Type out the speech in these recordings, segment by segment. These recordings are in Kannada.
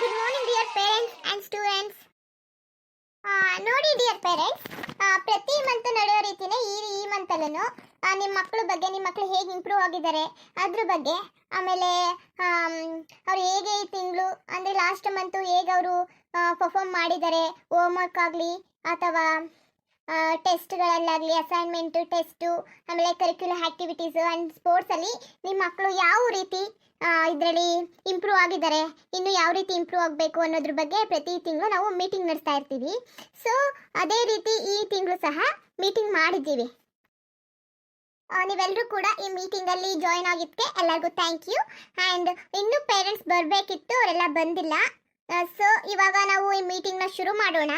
Good morning dear parents and students ನೋಡಿ ಡಿಯರ್ ಪೇರೆಂಟ್ಸ್ ಪ್ರತಿ ಮಂತ್ ನಡೆಯೋ ರೀತಿನೇ ಈ ಈ ಮಂತಲ್ಲೂ ನಿಮ್ಮ ಮಕ್ಕಳ ಬಗ್ಗೆ ನಿಮ್ಮ ಮಕ್ಕಳು ಹೇಗೆ ಇಂಪ್ರೂವ್ ಆಗಿದ್ದಾರೆ, ಅದ್ರ ಬಗ್ಗೆ, ಆಮೇಲೆ ಅವ್ರು ಹೇಗೆ ಈ ತಿಂಗಳು, ಅಂದರೆ ಲಾಸ್ಟ್ ಮಂತು ಹೇಗೆ ಅವರು ಪರ್ಫಾರ್ಮ್ ಮಾಡಿದ್ದಾರೆ ಹೋಮ್ವರ್ಕ್ ಆಗಲಿ, ಅಥವಾ ಟೆಸ್ಟ್ಗಳಲ್ಲಾಗಲಿ ಅಸೈನ್ಮೆಂಟು ಟೆಸ್ಟು ಆಮೇಲೆ ಕರಿಕ್ಯುಲರ್ ಆ್ಯಕ್ಟಿವಿಟೀಸು ಆ್ಯಂಡ್ ಸ್ಪೋರ್ಟ್ಸಲ್ಲಿ ನಿಮ್ಮ ಮಕ್ಕಳು ಯಾವ ರೀತಿ ಇದರಲ್ಲಿ ಇಂಪ್ರೂವ್ ಆಗಿದ್ದಾರೆ, ಇನ್ನು ಯಾವ ರೀತಿ ಇಂಪ್ರೂವ್ ಆಗಬೇಕು ಅನ್ನೋದ್ರ ಬಗ್ಗೆ ಪ್ರತಿ ತಿಂಗಳು ನಾವು ಮೀಟಿಂಗ್ ನಡೆಸ್ತಾ ಇರ್ತೀವಿ. ಸೊ ಅದೇ ರೀತಿ ಈ ತಿಂಗಳು ಸಹ ಮೀಟಿಂಗ್ ಮಾಡಿದ್ದೀವಿ. ನೀವೆಲ್ಲರೂ ಕೂಡ ಈ ಮೀಟಿಂಗಲ್ಲಿ ಜಾಯ್ನ್ ಆಗಿದ್ದಕ್ಕೆ ಎಲ್ಲರಿಗೂ ಥ್ಯಾಂಕ್ ಯು ಆ್ಯಂಡ್ ಇನ್ನೂ ಪೇರೆಂಟ್ಸ್ ಬರಬೇಕಿತ್ತು, ಅವರೆಲ್ಲ ಬಂದಿಲ್ಲ. ಸೊ ಇವಾಗ ನಾವು ಈ ಮೀಟಿಂಗ್ನ ಶುರು ಮಾಡೋಣ.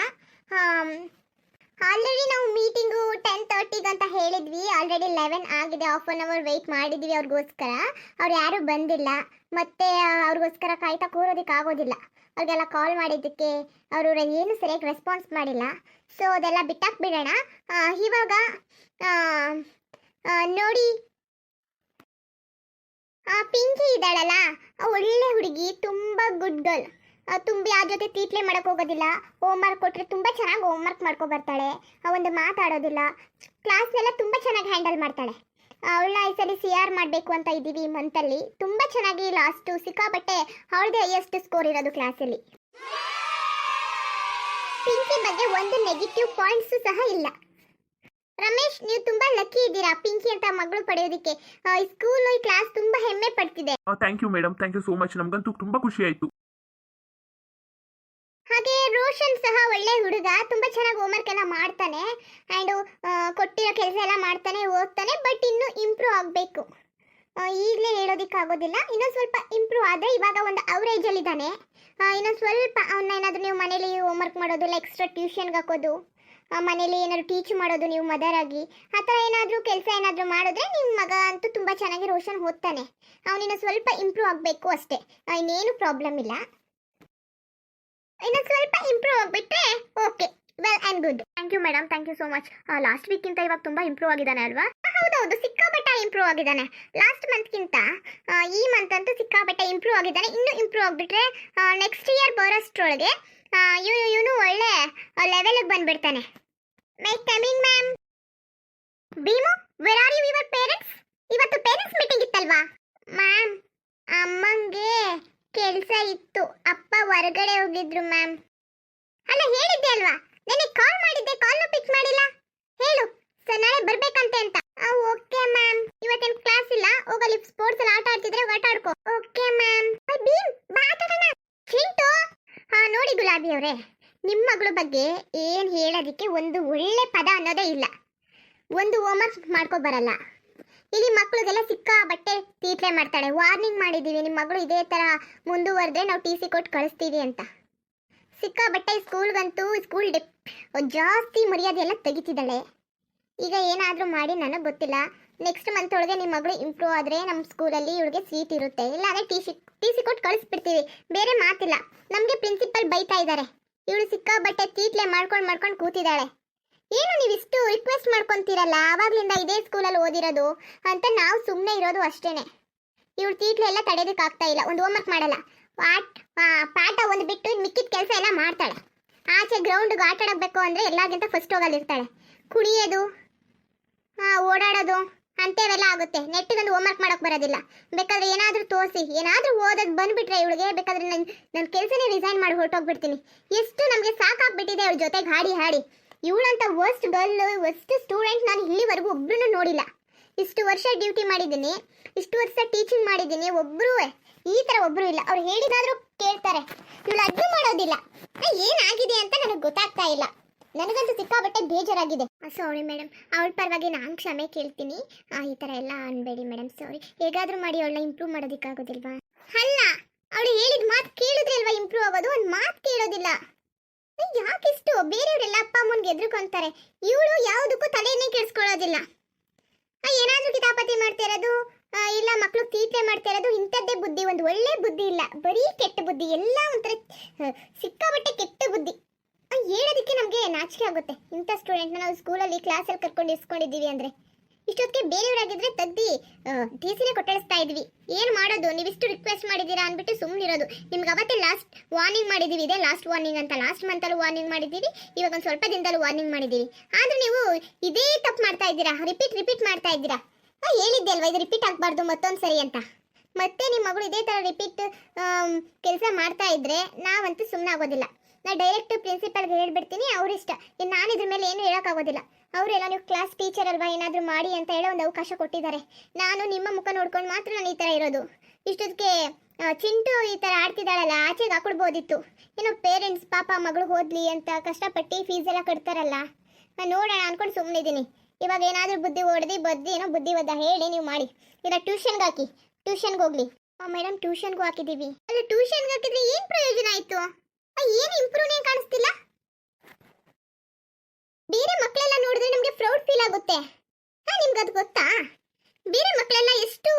ಆಲ್ರೆಡಿ ನಾವು ಮೀಟಿಂಗು ಟೆನ್ ತರ್ಟಿಗೆ ಅಂತ ಹೇಳಿದ್ವಿ. ಆಲ್ರೆಡಿ ಲೆವೆನ್ ಆಗಿದೆ. ಹಾಫ್ ಆನ್ ಅವರ್ ವೆಯ್ಟ್ ಮಾಡಿದ್ವಿ ಅವ್ರಿಗೋಸ್ಕರ. ಅವ್ರು ಯಾರೂ ಬಂದಿಲ್ಲ. ಮತ್ತೆ ಅವ್ರಿಗೋಸ್ಕರ ಕಾಯ್ತಾ ಕೂರೋದಕ್ಕೆ ಆಗೋದಿಲ್ಲ. ಅವ್ರಿಗೆಲ್ಲ ಕಾಲ್ ಮಾಡಿದ್ದಕ್ಕೆ ಅವರು ಏನು ಸರಿಯಾಗಿ ರೆಸ್ಪಾನ್ಸ್ ಮಾಡಿಲ್ಲ. ಸೊ ಅದೆಲ್ಲ ಬಿಟ್ಟಾಕ್ ಬಿಡೋಣ. ಇವಾಗ ನೋಡಿ. ಪಿಂಕಿ ಇದ್ದಾಳಲ್ಲ. ಒಳ್ಳೆ ಹುಡುಗಿ, ತುಂಬ ಗುಡ್ ಗರ್ಲ್ ತುಂಬಿ ಆ ಜೊತೆ ತೀಟ್ಲೆ ಮಾಡಕ್ ಹೋಗೋದಿಲ್ಲ. ಹೋಮ್ವರ್ಕ್ ಕೊಟ್ಟರೆ ತುಂಬ ಚೆನ್ನಾಗಿ ಹೋಮ್ವರ್ಕ್ ಮಾಡ್ಕೊ ಬರ್ತಾಳೆ ಒಂದು ಮಾತಾಡೋದಿಲ್ಲ. ಕ್ಲಾಸ್ನೆಲ್ಲ ತುಂಬ ಚೆನ್ನಾಗಿ ಹ್ಯಾಂಡಲ್ ಮಾಡ್ತಾಳೆ. ಅವಳನ್ನ ಈ ಸರಿ ಸಿ ಆರ್ ಮಾಡಬೇಕು ಅಂತ ಇದ್ದೀವಿ ಈ ಮಂತಲ್ಲಿ ತುಂಬ ಚೆನ್ನಾಗಿ ಲಾಸ್ಟು ಸಿಕ್ಕಾಪಟ್ಟೆ ಅವಳದೇ ಹೈಯೆಸ್ಟ್ ಸ್ಕೋರ್ ಇರೋದು ಕ್ಲಾಸಲ್ಲಿ ಪಿಂಕಿ ಬಗ್ಗೆ ಒಂದು ನೆಗೆಟಿವ್ ಪಾಯಿಂಟ್ಸು ಸಹ ಇಲ್ಲ. ರಮೇಶ್, ನೀವು ತುಂಬಾ ಲಕ್ಕಿ ಇದ್ದೀರಾ ಪಿಂಕಿ ಅಂತ ಮಗಳು ಪಡೆಯೋದಕ್ಕೆ? ಸ್ಕೂಲ್ ಕ್ಲಾಸ್ ತುಂಬಾ ಹೆಮ್ಮೆ ಪಡ್ತಿದೆ. Thank you madam thank you so much ನಮಗಂತೂ ತುಂಬಾ ಖುಷಿ ಆಯಿತು. ಹಾಗೆ ರೋಷನ್ ಸಹ ಒಳ್ಳೆ ಹುಡುಗ, ತುಂಬ ಚೆನ್ನಾಗಿ ಹೋಮ್ವರ್ಕ್ ಎಲ್ಲ ಮಾಡ್ತಾನೆ. ಆ್ಯಂಡ್ ಕೊಟ್ಟಿರೋ ಕೆಲಸ ಎಲ್ಲ ಮಾಡ್ತಾನೆ, ಓದ್ತಾನೆ ಬಟ್ ಇನ್ನೂ ಇಂಪ್ರೂವ್ ಆಗಬೇಕು. ಈಗಲೇ ಹೇಳೋದಕ್ಕಾಗೋದಿಲ್ಲ ಇನ್ನೊಂದು ಸ್ವಲ್ಪ ಇಂಪ್ರೂವ್ ಆದರೆ ಇವಾಗ ಒಂದು ಅವರೇಜಲ್ಲಿದ್ದಾನೆ ಇನ್ನೊಂದು ಸ್ವಲ್ಪ ಅವನ್ನ ಏನಾದರೂ ನೀವು ಮನೇಲಿ ಹೋಮ್ವರ್ಕ್ ಮಾಡೋದು ಇಲ್ಲ ಎಕ್ಸ್ಟ್ರಾ ಟ್ಯೂಷನ್ಗೆ ಹಾಕೋದು ಮನೇಲಿ ಏನಾದರೂ ಟೀಚ್ ಮಾಡೋದು ನೀವು ಮದರ್ ಆಗಿ, ಆ ಥರ ಏನಾದರೂ ಕೆಲಸ ಏನಾದರೂ ಮಾಡಿದ್ರೆ ನಿಮ್ಮ ಮಗ ಅಂತೂ ತುಂಬ ಚೆನ್ನಾಗಿ ರೋಷನ್ ಓದ್ತಾನೆ. ಅವನಿನ್ನು ಸ್ವಲ್ಪ ಇಂಪ್ರೂವ್ ಆಗಬೇಕು ಅಷ್ಟೇ. ಇನ್ನೇನು ಪ್ರಾಬ್ಲಮ್ ಇಲ್ಲ. ಇನ್ನು ಸ್ವಲ್ಪ ಇಂಪ್ರೂವ್ ಆಗಿಬಿಟ್ರೆ okay well and good thank you madam thank you so much last ವೀಕ್ಕಿಂತ ಇವಾಗ ತುಂಬ ಇಂಪ್ರೂವ್ ಆಗಿದ್ದಾನೆ ಅಲ್ವಾ? ಹೌದೌದು ಸಿಕ್ಕಾಪಟ್ಟೆ ಇಂಪ್ರೂವ್ ಆಗಿದ್ದಾನೆ. ಲಾಸ್ಟ್ ಮಂತ್ಗಿಂತ ಈ ಮಂತ್ ಅಂತೂ ಸಿಕ್ಕಾಪಟ್ಟೆ ಇಂಪ್ರೂವ್ ಆಗಿದ್ದಾನೆ. ಇನ್ನೂ ಇಂಪ್ರೂವ್ ಆಗಿಬಿಟ್ರೆ ನೆಕ್ಸ್ಟ್ ಇಯರ್ ಬರೋಷ್ಟ್ರೊಳಗೆ ಇವನು ಇವನು ಒಳ್ಳೆ ಲೆವೆಲಿಗೆ ಬಂದ್ಬಿಡ್ತಾನೆ. May coming ma'am Bheemu where are you your parents ಇವತ್ತು ಪೇರೆಂಟ್ಸ್ ಮೀಟಿಂಗ್ ಇತ್ತಲ್ವಾ? ಮ್ಯಾಮ್ ಅಮ್ಮಂಗೆ ಕೆಲಸ ಇತ್ತು. ಅಪ್ಪ ಹೊರಗಡೆ ಹೋಗಿದ್ರು, ಮ್ಯಾಮ್. ಅಲ್ಲ, ಹೇಳಿದ್ದೆ ಅಲ್ವಾ? ನನಗೆ ಕಾಲ್ ಮಾಡಿದ್ದೆ ಕಾಲ್ನು ಪಿಕ್ ಮಾಡಿಲ್ಲ. ಹೇಳು ಸರ್ ನಾಳೆ ಬರ್ಬೇಕಂತೆ ಅಂತ. Okay, ma'am. ಇವತ್ತೇನು ಕ್ಲಾಸ್ ಇಲ್ಲ? ಹೋಗಲಿ ಸ್ಪೋರ್ಟ್ಸ್ ಅಲ್ಲಿ ಆಟ ಆಡ್ತಿದ್ರೆ ಆಟ ಆಡ್ಕೋ. Okay, ma'am. ಭೀಮ್, ಬಾ, ಆಟಾಡೋಣ. ಚಿಂಟು! ಹಾ ನೋಡಿ ಗುಲಾಬಿ ಅವರೇ ನಿಮ್ಮ ಮಗಳ ಬಗ್ಗೆ ಏನು ಹೇಳೋದಕ್ಕೆ ಒಂದು ಒಳ್ಳೆ ಪದ ಅನ್ನೋದೇ ಇಲ್ಲ. ಒಂದು ಹೋಮ್ವರ್ಕ್ ಮಾಡ್ಕೊ ಬರಲ್ಲ. ಇಲ್ಲಿ ಮಕ್ಕಳಿಗೆಲ್ಲ ಸಿಕ್ಕ ಬಟ್ಟೆ ತೀಟ್ಲೆ ಮಾಡ್ತಾಳೆ. ವಾರ್ನಿಂಗ್ ಮಾಡಿದ್ದೀವಿ ನಿಮ್ಮ ಮಗಳು ಇದೇ ಥರ ಮುಂದುವರೆದ್ರೆ ನಾವು ಟಿ ಸಿ ಕೊಟ್ಟು ಕಳಿಸ್ತೀವಿ ಅಂತ. ಸಿಕ್ಕ ಬಟ್ಟೆ ಸ್ಕೂಲ್ಗಂತೂ ಸ್ಕೂಲ್ ಡಿಪ್ ಜಾಸ್ತಿ ಮರ್ಯಾದೆ ಎಲ್ಲ ತೆಗಿತಿದ್ದಾಳೆ. ಈಗ ಏನಾದರೂ ಮಾಡಿ ನನಗೆ ಗೊತ್ತಿಲ್ಲ. ನೆಕ್ಸ್ಟ್ ಮಂತ್ ಒಳಗೆ ನಿಮ್ಮ ಮಗಳು ಇಂಪ್ರೂವ್ ಆದರೆ ನಮ್ಮ ಸ್ಕೂಲಲ್ಲಿ ಇವಳಿಗೆ ಸೀಟ್ ಇರುತ್ತೆ. ಇಲ್ಲಾಂದರೆ ಟಿ ಸಿ ಟಿ ಸಿ ಕೊಟ್ಟು ಕಳಿಸ್ಬಿಡ್ತೀವಿ. ಬೇರೆ ಮಾತಿಲ್ಲ. ನಮಗೆ ಪ್ರಿನ್ಸಿಪಲ್ ಬೈತಾ ಇದ್ದಾರೆ. ಇವಳು ಸಿಕ್ಕಾಬಟ್ಟೆ ತೀಟ್ಲೆ ಮಾಡ್ಕೊಂಡು ಮಾಡ್ಕೊಂಡು ಕೂತಿದ್ದಾಳೆ. ಏನು ನೀವು ಇಷ್ಟು ರಿಕ್ವೆಸ್ಟ್ ಮಾಡ್ಕೊತೀರಲ್ಲ? ಆವಾಗ್ಲಿಂದ ಇದೇ ಸ್ಕೂಲಲ್ಲಿ ಓದಿರೋದು ಅಂತ ನಾವು ಸುಮ್ಮನೆ ಇರೋದು ಅಷ್ಟೇನೆ. ಇವ್ರ ತೀಟ್ಲೆಲ್ಲ ತಡೆಯೋದಕ್ಕೆ ಆಗ್ತಾ ಇಲ್ಲ. ಒಂದು ಹೋಮ್ವರ್ಕ್ ಮಾಡಲ್ಲ. ಪಾಠ ಪಾಠ ಒಂದು ಬಿಟ್ಟು ಮಿಕ್ಕಿದ ಕೆಲಸ ಎಲ್ಲ ಮಾಡ್ತಾಳೆ. ಆಚೆ ಗ್ರೌಂಡ್ಗೆ ಆಟ ಆಡಬೇಕು ಅಂದರೆ ಎಲ್ಲಾಗಿಂತ ಫಸ್ಟ್ ಹೋಗಲ್ಲಿರ್ತಾಳೆ ಕುಣಿಯೋದು ಆ, ಓಡಾಡೋದು ಅಂಥವೆಲ್ಲ ಆಗುತ್ತೆ. ನೆಟ್ಟಿಗೊಂದು ಹೋಮ್ವರ್ಕ್ ಮಾಡೋಕೆ ಬರೋದಿಲ್ಲ. ಬೇಕಾದ್ರೆ ಏನಾದರೂ ತೋರಿಸಿ. ಏನಾದರೂ ಓದೋದು ಬಂದುಬಿಟ್ರೆ ಇವಳಿಗೆ ಬೇಕಾದ್ರೆ ನನ್ನ ನನ್ನ ಕೆಲಸನೇ ರಿಸೈನ್ ಮಾಡಿ ಹೊರಟೋಗ್ಬಿಡ್ತೀನಿ. ಎಷ್ಟು ನಮಗೆ ಸಾಕಾಗ್ಬಿಟ್ಟಿದೆ ಅವ್ರ ಜೊತೆಗೆ ಹಾಡಿ ಹಾಡಿ. ಇವಳಂತ ವರ್ಸ್ಟ್ ಗರ್ಲ್ ವರ್ಸ್ಟ್ ಸ್ಟೂಡೆಂಟ್ ನಾನು ಇಲ್ಲಿವರೆಗೂ ಒಬ್ಬರೂ ನೋಡಿಲ್ಲ. ಇಷ್ಟು ವರ್ಷ ಡ್ಯೂಟಿ ಮಾಡಿದ್ದೀನಿ, ಇಷ್ಟು ವರ್ಷ ಟೀಚಿಂಗ್ ಮಾಡಿದ್ದೀನಿ ಒಬ್ಬರೂ ಈ ಥರ ಒಬ್ಬರು ಇಲ್ಲ. ಅವ್ರು ಹೇಳಿದಾದರೂ ಕೇಳ್ತಾರೆ. ಇವಳು ಅಡ್ಡು ಮಾಡೋದಿಲ್ಲ. ಏನಾಗಿದೆ ಅಂತ ನನಗೆ ಗೊತ್ತಾಗ್ತಾ ಇಲ್ಲ. ನನಗಂತೂ ಸಿಕ್ಕಾಬಟ್ಟೆ ಬೇಜಾರಾಗಿದೆ. ಸಾರಿ ಮೇಡಮ್ ಅವಳ ಪರವಾಗಿ ನಾನು ಕ್ಷಮೆ ಕೇಳ್ತೀನಿ. ಈ ಥರ ಎಲ್ಲ ಅನ್ಬೇಡಿ ಮೇಡಮ್ ಸಾರಿ ಹೇಗಾದರೂ ಮಾಡಿ ಅವಳನ್ನ ಇಂಪ್ರೂವ್ ಮಾಡೋದಕ್ಕಾಗೋದಿಲ್ವಾ? ಅಲ್ಲ, ಅವಳು ಹೇಳಿದ ಮಾತು ಕೇಳಿದ್ರೆ ಅಲ್ವಾ ಇಂಪ್ರೂವ್ ಆಗೋದು? ಒಂದು ಮಾತು ಕೇಳೋದಿಲ್ಲ. ಯಾಕಿಷ್ಟು ಬೇರೆಯವರೆಲ್ಲ ಅಪ್ಪ ಅಮ್ಮನಿಗೆ ಎದ್ರುಕೊಂತಾರೆ ಇವಳು ಯಾವುದಕ್ಕೂ ತಲೆಯನ್ನೇ ಕೆಡಿಸ್ಕೊಳ್ಳೋದಿಲ್ಲ. ಏನಾದರೂ ಕಿತಾಪತಿ ಮಾಡ್ತಾ ಇರೋದು ಇಲ್ಲ ಮಕ್ಕಳು ತೀಟೆ ಮಾಡ್ತಾ ಇರೋದು, ಇಂಥದ್ದೇ ಬುದ್ಧಿ, ಒಂದು ಒಳ್ಳೆ ಬುದ್ಧಿ ಇಲ್ಲ. ಬರೀ ಕೆಟ್ಟ ಬುದ್ಧಿ, ಎಲ್ಲ ಒಂಥರ ಸಿಕ್ಕಾಬಟ್ಟೆ ಕೆಟ್ಟ ಬುದ್ಧಿ. ಹೇಳೋದಕ್ಕೆ ನಮಗೆ ನಾಚಿಕೆ ಆಗುತ್ತೆ. ಇಂಥ ಸ್ಟೂಡೆಂಟ್ನ ನಾವು ಸ್ಕೂಲಲ್ಲಿ ಕ್ಲಾಸಲ್ಲಿ ಕರ್ಕೊಂಡು ಇಸ್ಕೊಂಡಿದ್ದೀವಿ ಅಂದರೆ. ಇಷ್ಟೊತ್ತಿಗೆ ಬೇರೆಯವರಾಗಿದ್ರೆ ತಗ್ದಿ ಟಿಸಿನೇ ಕೊಟ್ಟಳಿಸ್ತಾ ಇದ್ವಿ. ಏನು ಮಾಡೋದು? ನೀವಿಷ್ಟು ರಿಕ್ವೆಸ್ಟ್ ಮಾಡಿದ್ದೀರಾ ಅಂದ್ಬಿಟ್ಟು ಸುಮ್ಮನಿರೋದು ನಿಮ್ಗೆ ಅವತ್ತೇ ಲಾಸ್ಟ್ ವಾರ್ನಿಂಗ್ ಮಾಡಿದ್ದೀವಿ. ಇದೆ ಲಾಸ್ಟ್ ವಾರ್ನಿಂಗ್ ಅಂತ. ಲಾಸ್ಟ್ ಮಂತಲ್ಲೂ ವಾರ್ನಿಂಗ್ ಮಾಡಿದ್ದೀವಿ. ಇವಾಗ ಒಂದು ಸ್ವಲ್ಪ ದಿನದಲ್ಲೂ ವಾರ್ನಿಂಗ್ ಮಾಡಿದ್ದೀವಿ. ಆದ್ರೆ ನೀವು ಇದೇ ತಪ್ಪು ಮಾಡ್ತಾ ಇದ್ದೀರಾ? ರಿಪೀಟ್ ರಿಪೀಟ್ ಮಾಡ್ತಾ ಇದ್ದೀರಾ? ಹೇಳಿದ್ದೆ ಅಲ್ವಾ, ಇದು ರಿಪೀಟ್ ಆಗಬಾರ್ದು ಮತ್ತೊಂದು ಸರಿ ಅಂತ. ಮತ್ತೆ ನಿಮ್ಮ ಮಗಳು ಇದೇ ಥರ ರಿಪೀಟ್ ಕೆಲಸ ಮಾಡ್ತಾ ಇದ್ದರೆ ನಾವಂತೂ ಸುಮ್ಮನೆ ಆಗೋದಿಲ್ಲ ನಾ ಡೈರೆಕ್ಟ್ ಪ್ರಿನ್ಸಿಪಲ್ಗೆ ಹೇಳ್ಬಿಡ್ತೀನಿ, ಅವ್ರಿಷ್ಟ. ಇನ್ನು ನಾನು ಇದ್ರ ಮೇಲೆ ಏನು ಹೇಳೋಕ್ಕಾಗೋದಿಲ್ಲ. ಅವರೆಲ್ಲ ನೀವು ಕ್ಲಾಸ್ ಟೀಚರ್ ಅಲ್ವಾ, ಏನಾದರೂ ಮಾಡಿ ಅಂತ ಹೇಳೋ ಒಂದು ಅವಕಾಶ ಕೊಟ್ಟಿದ್ದಾರೆ. ನಾನು ನಿಮ್ಮ ಮುಖ ನೋಡ್ಕೊಂಡು ಮಾತ್ರ ನಾನು ಈ ಥರ ಇರೋದು. ಇಷ್ಟೊತ್ತಿಗೆ ಚಿಂಟು ಈ ಥರ ಆಡ್ತಿದ್ದಾಳಲ್ಲ, ಆಚೆಗೆ ಹಾಕೊಡ್ಬೋದಿತ್ತು. ಏನೋ ಪೇರೆಂಟ್ಸ್ ಪಾಪ ಮಗಳು ಓದಲಿ ಅಂತ ಕಷ್ಟಪಟ್ಟು ಫೀಸ್ ಎಲ್ಲ ಕಟ್ತಾರಲ್ಲ. ನಾನು ನೋಡೋಣ ಅನ್ಕೊಂಡು ಸುಮ್ಮನಿದ್ದೀನಿ ಇವಾಗ ಏನಾದರೂ ಬುದ್ಧಿ ಹೊಡೆದು ಬದ್ದಿ, ಏನೋ ಬುದ್ಧಿ ಒದ್ದ ಹೇಳಿ ನೀವು ಮಾಡಿ. ಇಲ್ಲ ಟ್ಯೂಷನ್ಗೆ ಹಾಕಿ ಟ್ಯೂಷನ್ಗೆ ಹೋಗ್ಲಿ. ಮೇಡಮ್ ಟ್ಯೂಷನ್ಗೂ ಹಾಕಿದ್ದೀವಿ. ಅಲ್ಲ ಟ್ಯೂಷನ್ಗೆ ಹಾಕಿದ್ರೆ ಏನು ಪ್ರಯೋಜನ ಆಯಿತು? ಏನು ಇಂಪ್ರೂವ್ನೇ ಕಾಣಿಸ್ತಿಲ್ಲ? ಬೇರೆ ಮಕ್ಕಳೆಲ್ಲ ನೋಡಿದ್ರೆ ನಮಗೆ ಪ್ರೌಡ್ ಫೀಲ್ ಆಗುತ್ತೆ. ಹಾ, ನಿಮ್ಗೆ ಅದು ಗೊತ್ತಾ? ಬೇರೆ ಮಕ್ಕಳೆಲ್ಲ ಎಷ್ಟು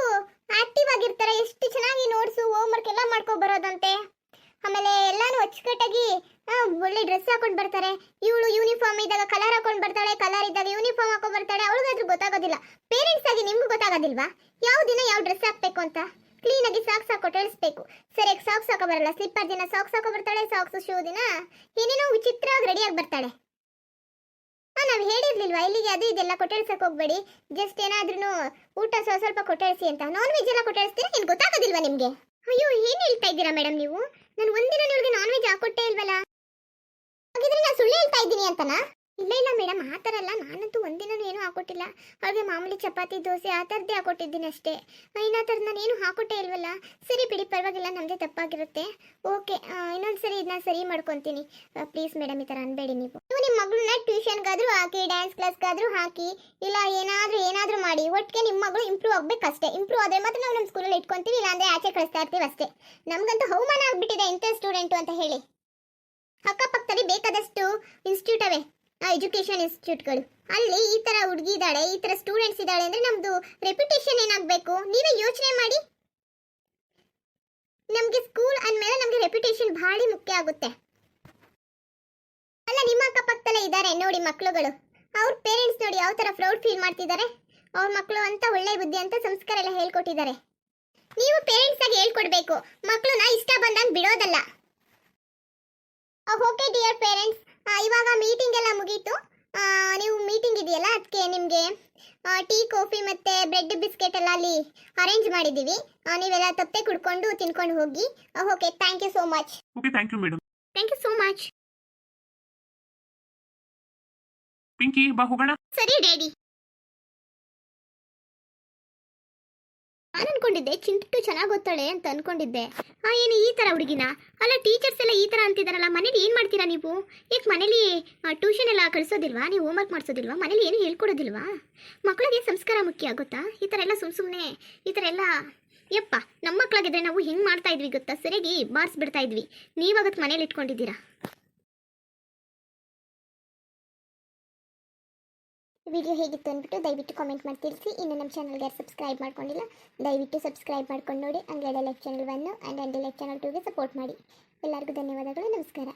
ಆಕ್ಟಿವ್ ಆಗಿರ್ತಾರೆ, ಎಷ್ಟು ಚೆನ್ನಾಗಿ ನೋಟ್ಸು ಹೋಮ್ವರ್ಕ್ ಎಲ್ಲ ಮಾಡ್ಕೊ ಬರೋದಂತೆ. ಆಮೇಲೆ ಎಲ್ಲಾನು ಅಚ್ಚುಕಟ್ಟಾಗಿ ಒಳ್ಳೆ ಡ್ರೆಸ್ ಹಾಕೊಂಡು ಬರ್ತಾರೆ. ಇವಳು ಯೂನಿಫಾರ್ಮ್ ಇದ್ದಾಗ ಕಲರ್ ಹಾಕೊಂಡು ಬರ್ತಾಳೆ ಕಲರ್ ಇದ್ದಾಗ ಯೂನಿಫಾರ್ಮ್ ಹಾಕೊಂಡು ಬರ್ತಾಳೆ, ಅವಳಿಗಾದ್ರೂ ಗೊತ್ತಾಗೋದಿಲ್ಲ. ಪೇರೆಂಟ್ಸ್ ಆಗಿ ನಿಮ್ಗೂ ಗೊತ್ತಾಗೋದಿಲ್ವಾ? ಯಾವ ದಿನ ಯಾವ ಡ್ರೆಸ್ ಹಾಕ್ಬೇಕು ಅಂತ? ಕ್ಲೀನಾಗಿ ಸಾಕ್ಸ್ ಹಾಕೋ ತಿಳಿಸ್ಬೇಕು ಸರಿಯಾಗಿ ಸಾಕ್ಸ್ ಹಾಕೋ ಬರಲ್ಲ. ಸ್ಲಿಪ್ಪರ್ ದಿನ ಸಾಕ್ಸ್ ಹಾಕೋ ಬರ್ತಾಳೆ ಸಾಕ್ಸ್ ಶೂ ದಿನ ಏನೇನೋ ವಿಚಿತ್ರವಾಗಿ ರೆಡಿಯಾಗಿ ಬರ್ತಾಳೆ. ನಾವು ಹೇಳಿರ್ಲಿಲ್ವಾ? ಇಲ್ಲಿಗೆ ಅದು ಇದೆಲ್ಲ ಕೊಟ್ಟಿಳ್ಸಕ್ ಹೋಗ್ಬೇಡಿ. ಜಸ್ಟ್ ಏನಾದ್ರೂ ಊಟ ಸ್ವಲ್ಪ ಸ್ವಲ್ಪ ಕೊಟ್ಟಿಳಿಸಿ ಅಂತ. ನಾನ್ ವೆಜ್ ಎಲ್ಲ ಕೊಟ್ಟಿಳಿಸ್ತೀರಾ ಏನ್ ಗೊತ್ತಾಗೋದಿಲ್ವಾ ನಿಮ್ಗೆ? ಅಯ್ಯೋ, ಏನ್ ಹೇಳ್ತಾ ಇದ್ದೀರಾ ಮೇಡಮ್ ನೀವು? ನಾನು ಒಂದಿನ ನಿಮಗೆ ನಾನ್ ವೆಜ್ ಹಾಕೊಟ್ಟೇ ಇಲ್ವಲ್ಲ? ಹಾಗಿದ್ರೆ ನಾನು ಸುಳ್ಳು ಹೇಳ್ತಾ ಇದ್ದೀನಿ ಅಂತನಾ? ಇಲ್ಲ ಇಲ್ಲ ಮೇಡಮ್, ಆ ಥರ ಅಲ್ಲ. ನಾನಂತೂ ಒಂದಿನೂ ಏನೂ ಹಾಕೊಟ್ಟಿಲ್ಲ. ಹಾಗೆ ಮಾಮೂಲಿ ಚಪಾತಿ, ದೋಸೆ ಆ ಥರದ್ದೇ ಹಾಕೊಟ್ಟಿದ್ದೀನಿ ಅಷ್ಟೇ. ಇನ್ನು ಥರದ ನಾನು ಏನು ಹಾಕೊಟ್ಟೇ ಇಲ್ವಲ್ಲ? ಸರಿ ಬಿಡಿ, ಪರವಾಗಿಲ್ಲ ನಮ್ಮದೇ ತಪ್ಪಾಗಿರುತ್ತೆ. ಓಕೆ ಇನ್ನೊಂದು ಸರಿ ಇದನ್ನ ಸರಿ ಮಾಡ್ಕೊತೀನಿ. ಪ್ಲೀಸ್ ಮೇಡಮ್, ಈ ಥರ ಅನ್ಬೇಡಿ ನೀವು. ನೀವು ನಿಮ್ಮ ಮಗಳನ್ನ ಟ್ಯೂಷನ್ಗಾದರೂ ಹಾಕಿ, ಡ್ಯಾನ್ಸ್ ಕ್ಲಾಸ್ಗಾದರೂ ಹಾಕಿ, ಇಲ್ಲ ಏನಾದರೂ ಏನಾದರೂ ಮಾಡಿ, ಒಟ್ಟಿಗೆ ನಿಮ್ಮ ಮಗಳು ಇಂಪ್ರೂವ್ ಆಗ್ಬೇಕಷ್ಟೇ ಇಂಪ್ರೂವ್ ಆದರೆ ಮಾತ್ರ ನಾವು ನಮ್ಮ ಸ್ಕೂಲಲ್ಲಿ ಇಟ್ಕೊಂತೀವಿ ಇಲ್ಲಾಂದರೆ ಆಚೆ ಕಳಿಸ್ತಾ ಇರ್ತೀವಿ ಅಷ್ಟೇ. ನಮಗಂತೂ ಅವಮಾನ ಆಗಿಬಿಟ್ಟಿದೆ ಇಂಥ ಸ್ಟೂಡೆಂಟು ಅಂತ ಹೇಳಿ. ಅಕ್ಕಪಕ್ಕದಲ್ಲಿ ಬೇಕಾದಷ್ಟು ಇನ್ಸ್ಟಿಟ್ಯೂಟ್ ಅವೆ. ಎಜುಕೇಶನ್ ಇನ್ಸ್ಟಿಟ್ಯೂಟ್ಗಳು ಅಲ್ಲಿ ಈ ಥರ ಹುಡುಗಿ ಇದ್ದಾಳೆ, ಈ ಥರ ಸ್ಟೂಡೆಂಟ್ಸ್ ಇದ್ದಾಳೆ ಅಂದರೆ ನಮ್ಮದು ರೆಪ್ಯುಟೇಷನ್ ಏನಾಗಬೇಕು? ನೀವೇ ಯೋಚನೆ ಮಾಡಿ. ನಮಗೆ ಸ್ಕೂಲ್ ಅಂದಮೇಲೆ ನಮಗೆ ರೆಪ್ಯುಟೇಷನ್ ಭಾಳ ಮುಖ್ಯ ಆಗುತ್ತೆ. ಅಲ್ಲ, ನಿಮ್ಮ ಅಕ್ಕಪಕ್ಕದಲ್ಲೇ ಇದ್ದಾರೆ ನೋಡಿ ಮಕ್ಕಳುಗಳು ಅವ್ರ ಪೇರೆಂಟ್ಸ್ ನೋಡಿ ಯಾವ ಥರ ಪ್ರೌಡ್ ಫೀಲ್ ಮಾಡ್ತಿದ್ದಾರೆ. ಅವ್ರ ಮಕ್ಕಳು ಅಂತ ಒಳ್ಳೆ ಬುದ್ಧಿ ಅಂತ ಸಂಸ್ಕಾರ ಎಲ್ಲ ಹೇಳ್ಕೊಟ್ಟಿದ್ದಾರೆ. ನೀವು ಪೇರೆಂಟ್ಸ್ ಆಗಿ ಹೇಳ್ಕೊಡ್ಬೇಕು. ಮಕ್ಕಳನ್ನ ಇಷ್ಟ ಬಂದಂಗೆ ಬಿಡೋದಲ್ಲ. ಓಕೆ ಡಿಯರ್ ಪೇರೆಂಟ್ಸ್ ಇವಾಗ ಮೀಟಿಂಗ್ ಎಲ್ಲ ಮುಗೀತು. ನೀವು ಮೀಟಿಂಗ್ ಇದೆಯಲ್ಲ ಅದಕ್ಕೆ ನಿಮಗೆ ಟೀ ಕಾಫಿ ಮತ್ತು ಬ್ರೆಡ್ ಬಿಸ್ಕೆಟ್ ಎಲ್ಲ ಅಲ್ಲಿ ಅರೇಂಜ್ ಮಾಡಿದ್ದೀವಿ. ನೀವೆಲ್ಲ ತಪ್ಪೆ ಕುಡ್ಕೊಂಡು ತಿನ್ಕೊಂಡು ಹೋಗಿ. Okay thank you so much okay thank you madam thank you so much Pinky ಬಾ ಹೋಗೋಣ. ಸರಿ ಡ್ಯಾಡಿ ನಾನು ಅನ್ಕೊಂಡಿದ್ದೆ ಚಿಂಟು ಚೆನ್ನಾಗಿ ಓದ್ತಾಳೆ ಅಂತ ಅನ್ಕೊಂಡಿದ್ದೆ. ಆ, ಏನು ಈ ಥರ ಹುಡುಗಿನ? ಅಲ್ಲ ಟೀಚರ್ಸ್ ಎಲ್ಲ ಈ ಥರ ಅಂತಿದ್ದಾರಲ್ಲ ಮನೇಲಿ ಏನು ಮಾಡ್ತೀರಾ ನೀವು? ಏಕೆ ಮನೇಲಿ ಟ್ಯೂಷನ್ ಎಲ್ಲ ಕಳಿಸೋದಿಲ್ವಾ? ನೀವು ಹೋಮ್ವರ್ಕ್ ಮಾಡಿಸೋದಿಲ್ವಾ? ಮನೇಲಿ ಏನು ಹೇಳ್ಕೊಡೋದಿಲ್ವಾ? ಮಕ್ಕಳಿಗೆ ಸಂಸ್ಕಾರ ಮುಖ್ಯ ಆಗುತ್ತಾ ಈ ಥರ ಎಲ್ಲ ಸುಮ್ಮ ಸುಮ್ಮನೆ ಈ ಥರ ಎಲ್ಲ, ಯಪ್ಪ ನಮ್ಮ ಮಕ್ಕಳಾಗಿದ್ರೆ ನಾವು ಹೆಂಗೆ ಮಾಡ್ತಾ ಇದ್ವಿ ಗೊತ್ತಾ? ಸರಿಯಾಗಿ ಬಾರಿಸ್ಬಿಡ್ತಾ ಇದ್ವಿ. ನೀವಾಗತ್ತು ಮನೇಲಿ ಇಟ್ಕೊಂಡಿದ್ದೀರಾ? ವಿಡಿಯೋ ಹೇಗಿತ್ತು ಅಂದ್ಬಿಟ್ಟು ದಯವಿಟ್ಟು ಕಾಮೆಂಟ್ ಮಾಡಿ ತಿಳಿಸಿ. ಇನ್ನು ನಮ್ಮ ಚಾನಲ್ಗೆ ಯಾರು ಸಬ್ಸ್ಕ್ರೈಬ್ ಮಾಡ್ಕೊಂಡಿಲ್ಲ, ದಯವಿಟ್ಟು ಸಬ್ಸ್ಕ್ರೈಬ್ ಮಾಡ್ಕೊಂಡು ನೋಡಿ. ಹಂಗೆ ಲೈಕ್ ಚಾನಲ್ ಒನ್ನು ಆ್ಯಂಡ್ ಅಂಡಿ ಲೈಕ್ ಚಾನಲ್ ಟೂಗೆ ಸಪೋರ್ಟ್ ಮಾಡಿ. ಎಲ್ಲರಿಗೂ ಧನ್ಯವಾದಗಳು, ನಮಸ್ಕಾರ.